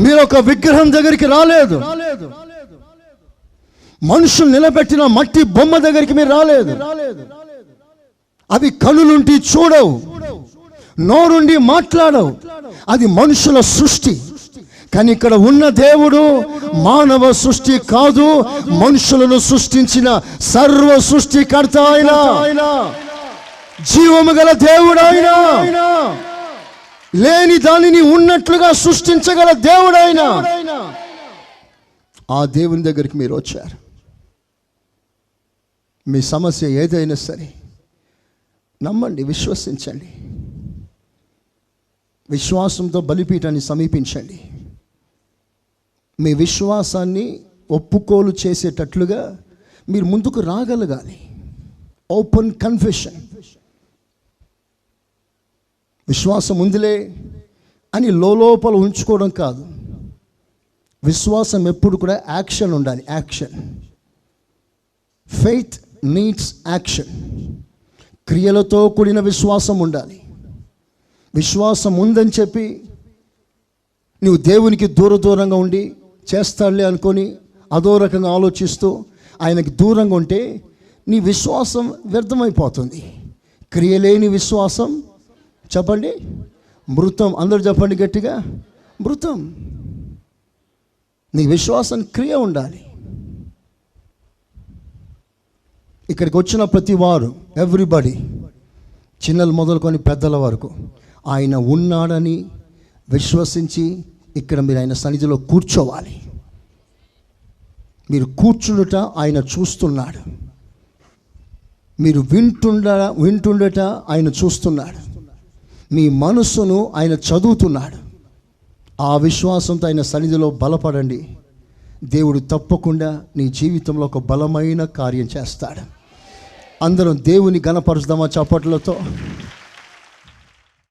మీరు ఒక విగ్రహం దగ్గరికి రాలేదు. మనుషులు నిలబెట్టిన మట్టి బొమ్మ దగ్గరికి మీరు రాలేదు. అవి కనులుంటి చూడవు. నోరుండి మాట్లాడవు. అది మనుషుల సృష్టి. కానీ ఇక్కడ ఉన్న దేవుడు మానవ సృష్టి కాదు మనుషులను సృష్టించిన సర్వ సృష్టికర్త ఆయన. జీవము గల దేవుడు ఆయన. లేని దానిని ఉన్నట్లుగా సృష్టించగల దేవుడు ఆయన ఆ దేవుని దగ్గరికి మీరు వచ్చారు. మీ సమస్య ఏదైనా సరే నమ్మండి విశ్వసించండి. విశ్వాసంతో బలిపీఠాన్ని సమీపించండి. మీ విశ్వాసాన్ని ఒప్పుకోలు చేసేటట్లుగా మీరు ముందుకు రాగలగాలి. ఓపెన్ కన్ఫెషన్ విశ్వాసం ఉందిలే అని లోపల ఉంచుకోవడం కాదు. విశ్వాసం ఎప్పుడు కూడా యాక్షన్ ఉండాలి. యాక్షన్. ఫెయిత్ నీడ్స్ యాక్షన్ క్రియలతో కూడిన విశ్వాసం ఉండాలి. విశ్వాసం ఉందని చెప్పి నువ్వు దేవునికి దూర దూరంగా ఉండి చేస్తాడులే అనుకొని అదో రకంగా ఆలోచిస్తూ ఆయనకి దూరంగా ఉంటే నీ విశ్వాసం వ్యర్థమైపోతుంది. క్రియలేని విశ్వాసం చెప్పండి. మృతం అందరూ చెప్పండి గట్టిగా. మృతం. నీ విశ్వాసం క్రియ ఉండాలి. ఇక్కడికి వచ్చిన ప్రతి వారు ఎవ్రీబడి చిన్నలు మొదలుకొని పెద్దల వరకు ఆయన ఉన్నాడని విశ్వసించి ఇక్కడ మీరు ఆయన సన్నిధిలో కూర్చోవాలి. మీరు కూర్చుండుట ఆయన చూస్తున్నాడు. మీరు వింటుండ వింటుండట ఆయన చూస్తున్నాడు. మీ మనస్సును ఆయన చదువుతున్నాడు. ఆ విశ్వాసంతో ఆయన సన్నిధిలో బలపడండి. దేవుడు తప్పకుండా నీ జీవితంలో ఒక బలమైన కార్యం చేస్తాడు. అందరం దేవుని గణపరుచుదామా చప్పట్లతో?